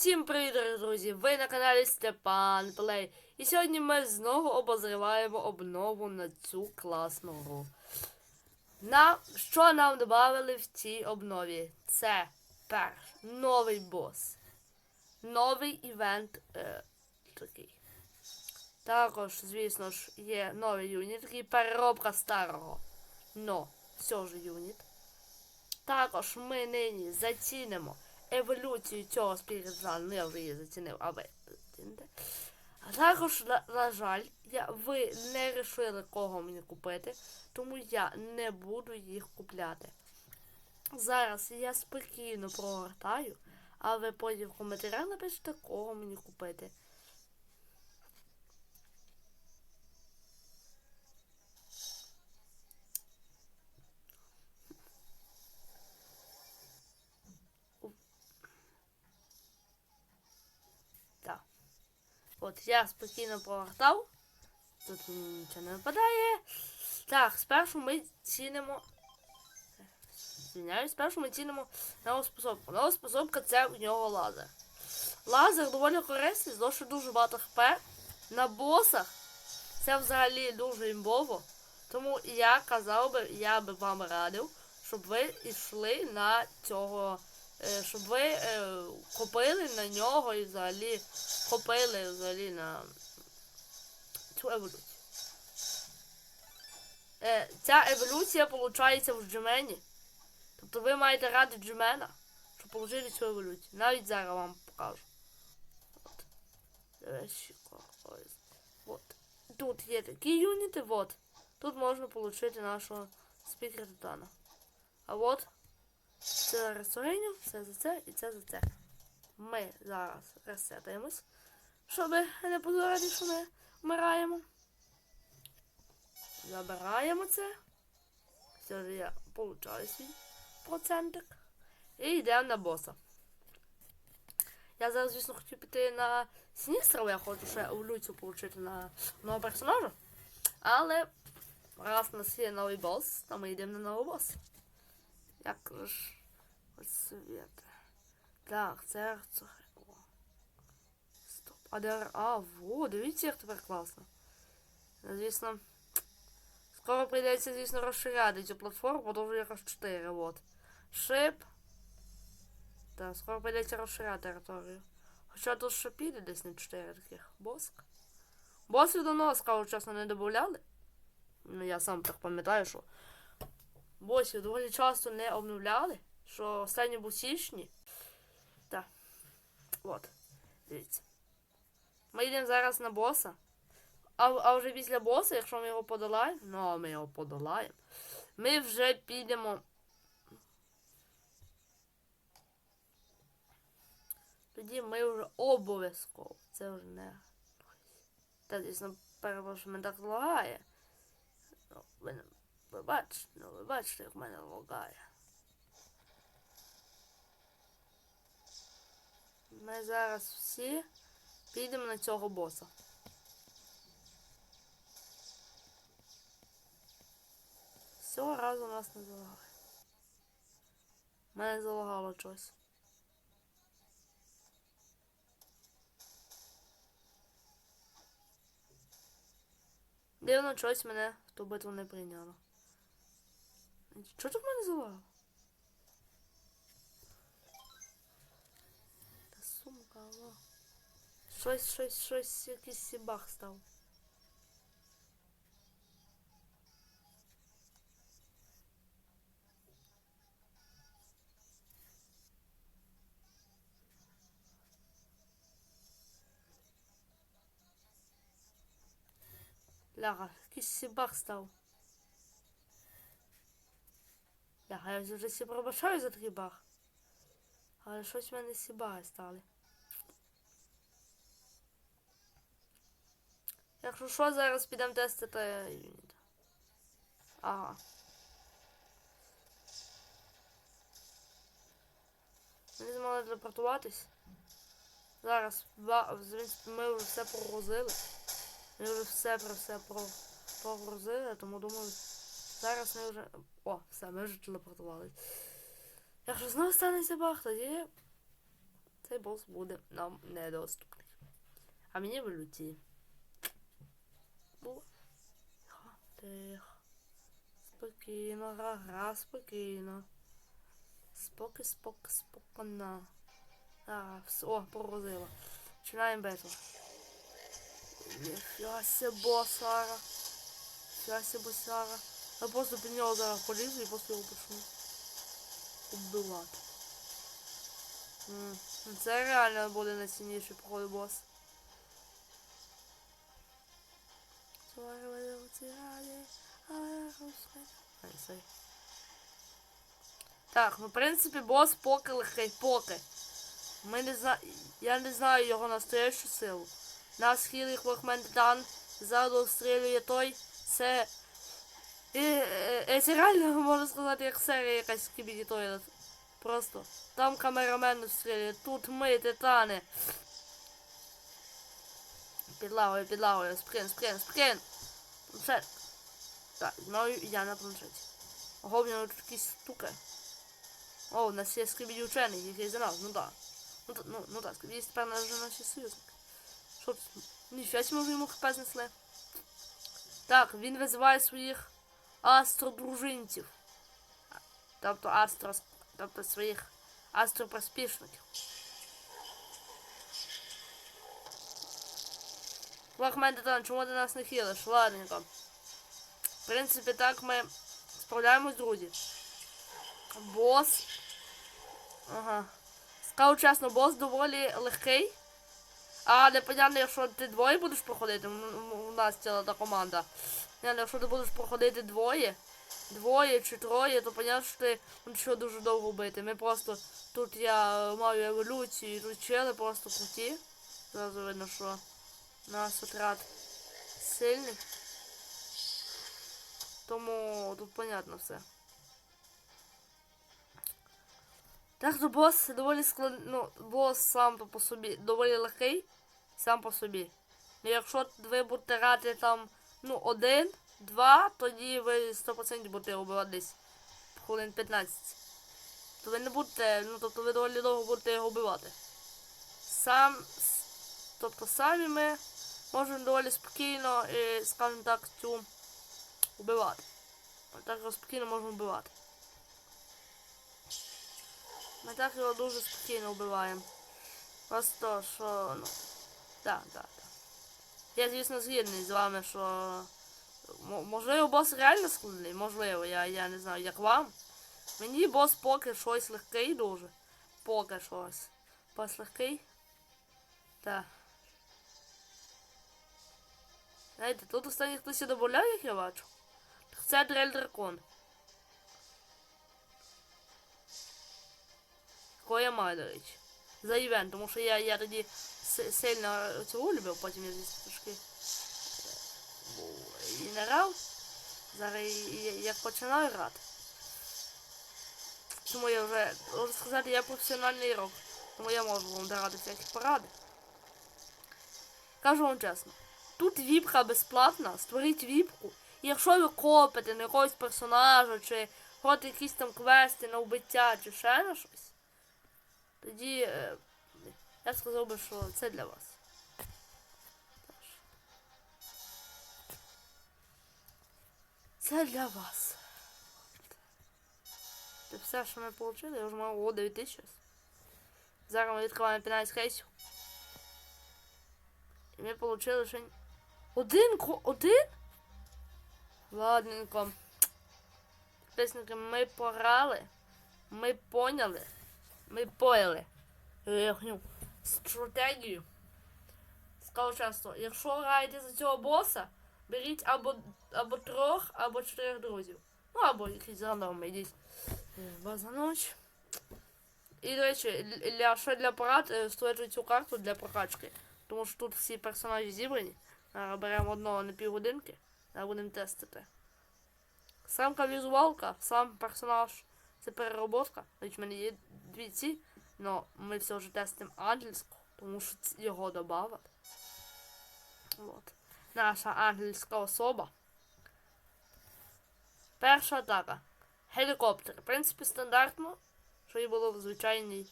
Всім привіт, дорогі друзі! Ви на каналі Степан Плей. І сьогодні ми знову обозріваємо обнову на цю класну гру. На що нам додали в цій обнові? Це перш новий бос. Новий івент е, такий. Також, звісно ж, є новий юніт, такий переробка старого. Но, все ж юніт. Також ми нині зацінимо еволюцію цього я вже її зацінив, а ви заціните. Також, на, на жаль, я, ви не вирішили, кого мені купити, тому я не буду їх купляти. Зараз я спокійно прогортаю, а ви потім в коментарях напишете, кого мені купити. Так. От я спокійно прогортав. Тут нічого не випадає. Так, спершу ми цінимо. Звиняюсь, спершу ми цінимо нову способку. Нова способка це у нього лазер. Лазер доволі корисний, тому дуже багато хп. На босах це взагалі дуже імбово. Тому я казав би, я би вам радив, щоб ви йшли на цього. Е, Щоб ви е, купили на нього і взагалі купили взагалі на цю еволюцію. Е, ця еволюція виходить в джемені. Тобто ви маєте ради джемена, щоб отримати цю еволюцію. Навіть зараз вам покажу. От. От. Тут є такі юніти, от. Тут можна отримати нашого спікера Титана. А от це зараз Соренів, це за це і це за це. Ми зараз розсетаємось, щоб не позорити, що ми вмираємо. Забираємо це. Все ж я получаю свій процентик. І йдемо на боса. Я зараз, звісно, хотів піти на Сіністрова, я хочу ще еволюцію отримати на нового персонажа. Але раз у нас є новий бос, то ми йдемо на новий бос. Як ж ось світ. Так, це. О. Стоп. А де. А, во, дивіться, як тепер класно. Звісно. Скоро прийдеться, звісно, розширяти цю платформу, дуже якраз 4, от. Шип. Так, скоро прийдеться розширяти територію. Хоча тут ще десь на 4 таких боск. Босів давно, скажу чесно, не додавали. Ну, я сам так пам'ятаю, що босів доволі часто не обновляли. Що останній був січні. Так. От. Дивіться. Ми йдемо зараз на боса. А, а вже після боса, якщо ми його подолаємо, ну а ми його подолаємо, ми вже підемо. Тоді ми вже обов'язково. Це вже не. Та звісно, перепрошую, мене так лагає. Ви, бачите, ну ви бачите, як в мене лагає. Ми зараз всі підемо на цього боса. Цього разу нас не залагає. Мене залагало щось. Дивно, щось мене в ту битву не прийняло. Що тут в мене залагало? Та сумка, алло. Щось, щось, щось, якийсь сібах став. Ляга, якийсь сібах став. Ляга, я вже всі пробачаю за такий баг. Але щось в мене сібаги стали. Якщо що, зараз підемо тестити юніт. Ага. Ми змогли телепортуватись. Зараз ба- ми вже все прогрузили. Ми вже все про все про, прогрузили, тому думаю, зараз ми вже. О, все, ми вже телепортувались. Якщо знову станеться баг, тоді цей бос буде нам недоступний. А мені в люті. Тихо, тихо. Спокійно, гра, гра, спокійно. Споки, споки, спокійно. А, все, о, порозила. Починаємо бетл. Ніфіга босара. Ніфіга себе, босара. Я просто зараз полізу і просто його почну убивати. М, ну Це реально буде найцінніший походу бос. Так, ну в принципі бос поки легкий, поки. Ми не зна... Я не знаю його настоящу силу. Нас хілих Вахментан ззаду обстрілює той. Це. Е, е, е, Це реально можна сказати, як серія якась кібіді тойлет. Просто. Там камерамен обстрілює, тут ми, титани. Підлагою, підлагою, сприн, сприн, сприн. Планшет. Так, знову я на планшеті. В нього тут якісь штуки. О, у нас є скрібіді учений, який за нас, ну так. Ну, ну, ну так, скрібіді тепер нас вже наші союзники. Що тут? Ніфіга може йому хп знесли. Так, він визиває своїх астродружинців. Тобто астро, тобто своїх астропроспішників. Лахмен Титан, чому ти нас не хілиш? Ладненько. В принципі, так ми справляємось, друзі. Бос. Ага. Скажу чесно, бос доволі легкий. А непонятно, якщо ти двоє будеш проходити, у нас ціла та команда. Понятно, якщо ти будеш проходити двоє, двоє чи троє, то понятно, що ти ну, що дуже довго бити. Ми просто тут я маю еволюцію, і тут чели просто круті. Зразу видно, що наш отряд сильний. Тому тут понятно все. Так, то бос доволі склад... ну, бос сам по- собі доволі легкий, сам по собі. Ну, якщо ви будете грати там, ну, один, два, тоді ви 100% будете убивати десь хвилин 15. То ви не будете, ну, тобто ви доволі довго будете його вбивати. Сам, тобто самі ми можемо доволі спокійно, і, скажімо так, цю вбивати. Так його спокійно можемо вбивати. Ми так його дуже спокійно вбиваємо. Просто що, ну. Так, так. Я, звісно, згідний з вами, що. Можливо, бос реально складний, можливо, я, я не знаю, як вам. Мені бос поки щось легкий дуже. Поки щось. Бос легкий. Так. Знаєте, тут останній хтось і додавав, як я бачу. Це дрель дракон. Кого я маю, до речі. За івент, тому що я, я тоді сильно цього любив, потім я звісно трошки е, і не грав. Зараз як починаю грати. Тому я вже, можу сказати, я професіональний ігрок. Тому я можу вам давати всякі поради. Кажу вам чесно, тут віпка безплатна, створіть віпку. І якщо ви копите на якогось персонажа, чи робите якісь там квести на вбиття, чи ще на щось, тоді е, я б сказав би, що це для вас. Це для вас. Це все, що ми отримали, я вже мав о 9 тисяч. Зараз ми відкриваємо 15 кейсів. І ми отримали ще один один? Ладненько. Підписники, ми порали. Ми поняли. Ми поняли. Стратегію. Скажу часто, якщо граєте за цього боса, беріть або, або трьох, або чотирьох друзів. Ну, або якісь рандоми, йдіть. Е, База ноч. І, до речі, для, ще для порад е, цю карту для прокачки. Тому що тут всі персонажі зібрані. Зараз беремо одного на півгодинки, а будемо тестити. Самка візуалка, сам персонаж це перероботка. Значить, в мене є дві ці, але ми все вже тестимо ангельську, тому що його додавати. Вот. Наша ангельська особа. Перша атака. Гелікоптер. В принципі, стандартно, що і було в звичайній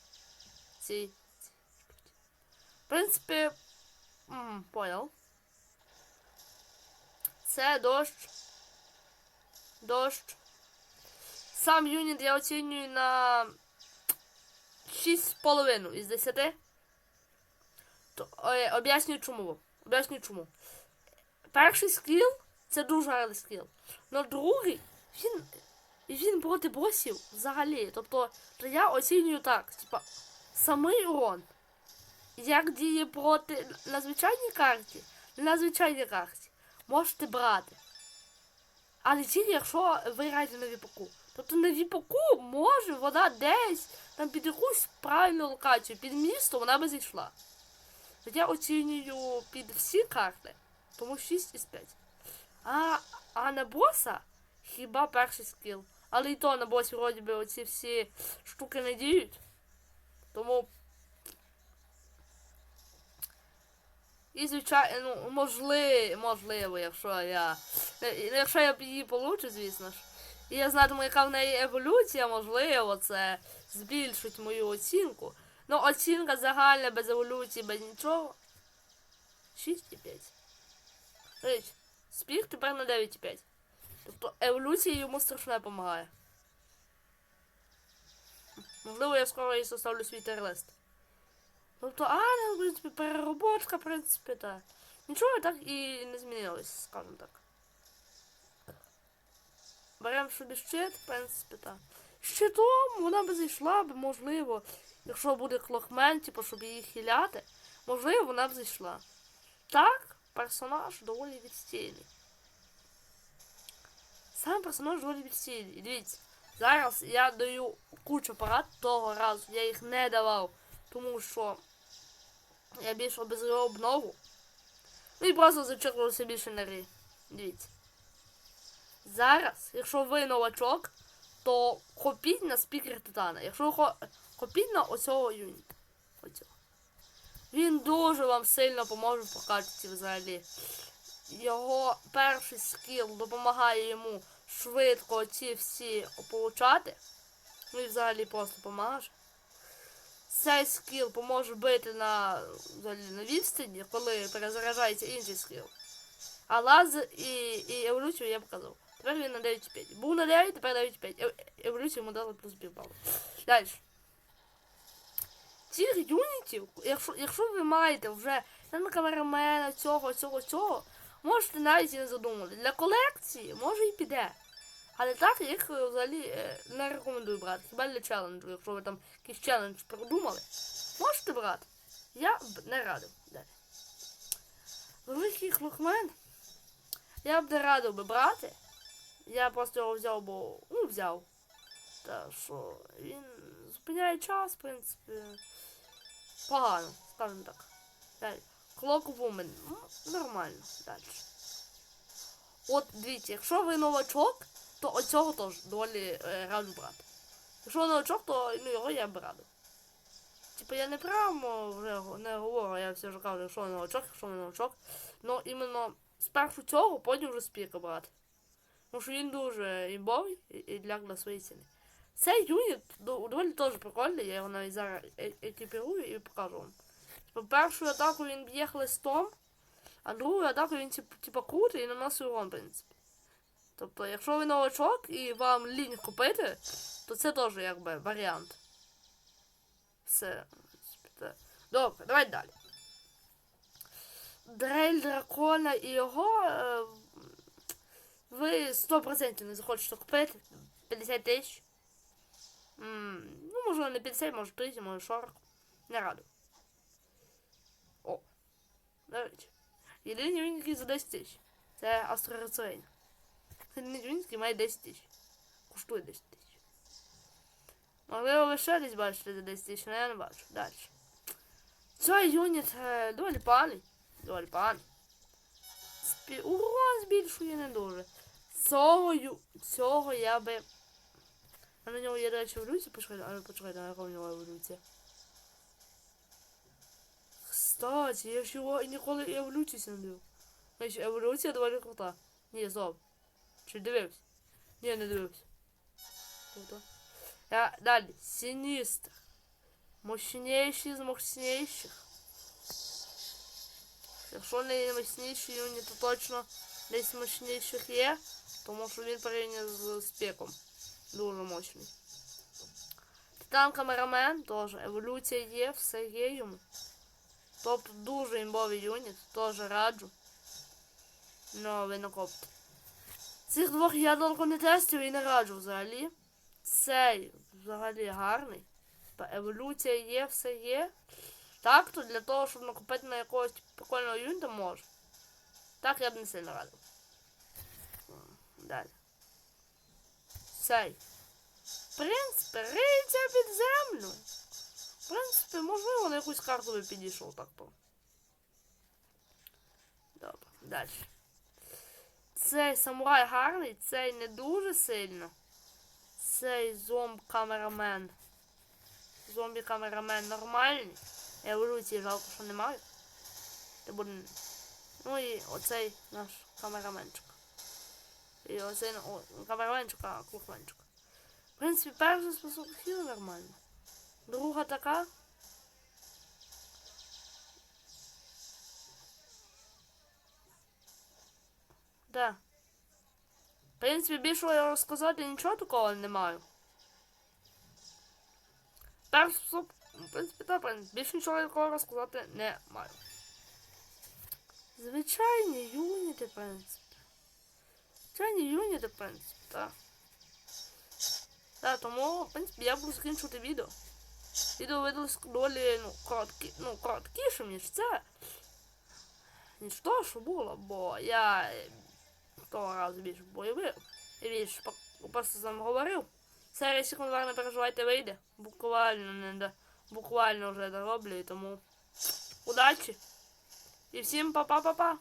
цій В принципі, м, понял. Це дощ. Дощ. Сам юніт я оцінюю на 6,5 із 10. То, е, об'яснюю чому. Об'яснюю чому. Перший скіл це дуже гарний скіл. Но другий, він, він проти босів взагалі. Тобто, то я оцінюю так, типа, самий урон. Як діє проти на звичайній карті, на звичайній карті можете брати. Але тільки якщо ви граєте на віпаку. Тобто на віпаку може вона десь там під якусь правильну локацію, під місто вона би зійшла. Я оцінюю під всі карти, тому 6 із 5. А, а на боса хіба перший скіл. Але і то на босі вроді би оці всі штуки не діють. Тому. І звичайно, ну, можливо, можливо, якщо я. Якщо я її получу, звісно ж. І я знатиму, яка в неї еволюція, можливо, це збільшить мою оцінку. Ну, оцінка загальна без еволюції, без нічого. 6,5. Річ, спіх тепер на 9,5. Тобто еволюція йому страшно допомагає. Можливо, я скоро і составлю свій терлист. Тобто, а, ну, в принципі, перероботка, в принципі, так. Нічого так і не змінилось, скажімо так. Беремо собі щит, в принципі, так. Щитом вона би зайшла б, можливо, якщо буде клохмен, типу, щоб її хиляти, можливо, вона б зайшла. Так, персонаж доволі відстійний. Сам персонаж доволі відстійний. Дивіться, зараз я даю кучу парад того разу, я їх не давав, тому що я більше обезрив обнову. Ну і просто зачерпувався більше на грі. Дивіться. Зараз, якщо ви новачок, то копіть на спікер Титана. Якщо ви копіть на оцього юніта. Оцього. Він дуже вам сильно поможе в прокачці взагалі. Його перший скіл допомагає йому швидко ці всі получати. Ну і взагалі просто допомагає. Цей скіл поможе бити на, взагалі, на відстані, коли перезаряджається інший скіл. А лазер і, і еволюцію я показав. Тепер він на 9,5. Був на 9, тепер 9,5. Ев- Еволюцію йому дали плюс півбалу. Далі. Цих юнітів, якщо, якщо ви маєте вже там камерамена, цього, цього, цього, можете навіть і не задумувати. Для колекції може і піде. Але так їх е, взагалі е, не рекомендую брати. Хіба для челенджу, якщо ви там якийсь челендж придумали, можете брати. Я б не радив. Далі. Великий хлопмен. Я б не радив би брати. Я просто його взяв, бо ну, взяв. Та що він зупиняє час, в принципі. Погано, скажімо так. Далі. Clock Woman. Ну, нормально. Далі. От дивіться, якщо ви новачок, то оцього теж доволі е, раджу брати. Якщо новачок, то ну, його я б радив. Типа я не прямо вже не говорю, я все ж кажу, якщо новачок, якщо новачок. Ну іменно спершу цього, потім вже спіка брати. Тому що він дуже імбовий і, для, для своєї ціни. Цей юніт до- доволі теж прикольний, я його навіть зараз е- екіпірую і покажу вам. Типа першу атаку він б'є хлистом, а другу атаку він типу, крутий і наносить урон, в принципі. Тобто, якщо ви новачок і вам лінь купити, то це теж якби варіант. Все. Добре, давайте далі. Дрель дракона і його е, ви 100% не захочете купити. 50 тисяч. Ну, може не 50, може 30, може 40. Не раду. О. До речі. Єдиний за 10 тисяч. Це астрорецейн. Єдиний він, який має 10 тисяч. Коштує 10 тисяч. Можливо, ви ще десь бачите за 10 тисяч, але я не бачу. Далі. Цей юніт е, доволі поганий. Доволі поганий. Спі... Урон збільшує не дуже. Цього. Цього я би. А на нього є, речі, еволюція, почекайте, а почекайте, а яка у нього еволюція? Кстати, я ж його ніколи еволюцію не дивив. Значить, еволюція доволі крута. Ні, зоб. Чи дивився? Ні, не дивився. Круто. Я, далі. Синістр. Мощнейший з мощнейших. Якщо не юніт, то точно десь мощніших є, тому що він порівняно з спеком. Дуже мощний. Титан камерамен теж. Еволюція є, все є йому. Тобто дуже імбовий юніт, теж раджу. Ну, ви не. Цих двох я довго не тестив і не раджу взагалі. Цей взагалі гарний. Еволюція є, все є. Так, то для того, щоб накопити на якогось прикольного юніта може. Так я б не сильно радив. Далі. Цей. В принципі, риється під землю. В принципі, можливо, на якусь карту би підійшов так то. Добре, далі. Цей самурай гарний, цей не дуже сильно. Цей зомб-камерамен. Зомбі-камерамен нормальний. Еволюції жалко, що немає. Буде. Ну і оцей наш камераменчик. І оцей о, камераменчик, а кухленчик. В принципі, перша способність нормально. Друга така. Да. В принципі, більшого я розказати нічого такого не маю. Перш способ, в принципі, так, в більше нічого такого розказати не маю. Звичайні юніти, в принципі. Звичайні юніти, в принципі, так. Так, тому, в принципі, я буду закінчувати відео. Відео видалось доволі, ну, короткі, ну, короткішим, ніж це. Ніж то, що було, бо я того разу більше бойовив. І більше просто вами говорив. Серія секунд не переживайте вийде. Буквально не до, буквально вже дороблю, і тому удачі. І всім па-па-па-па.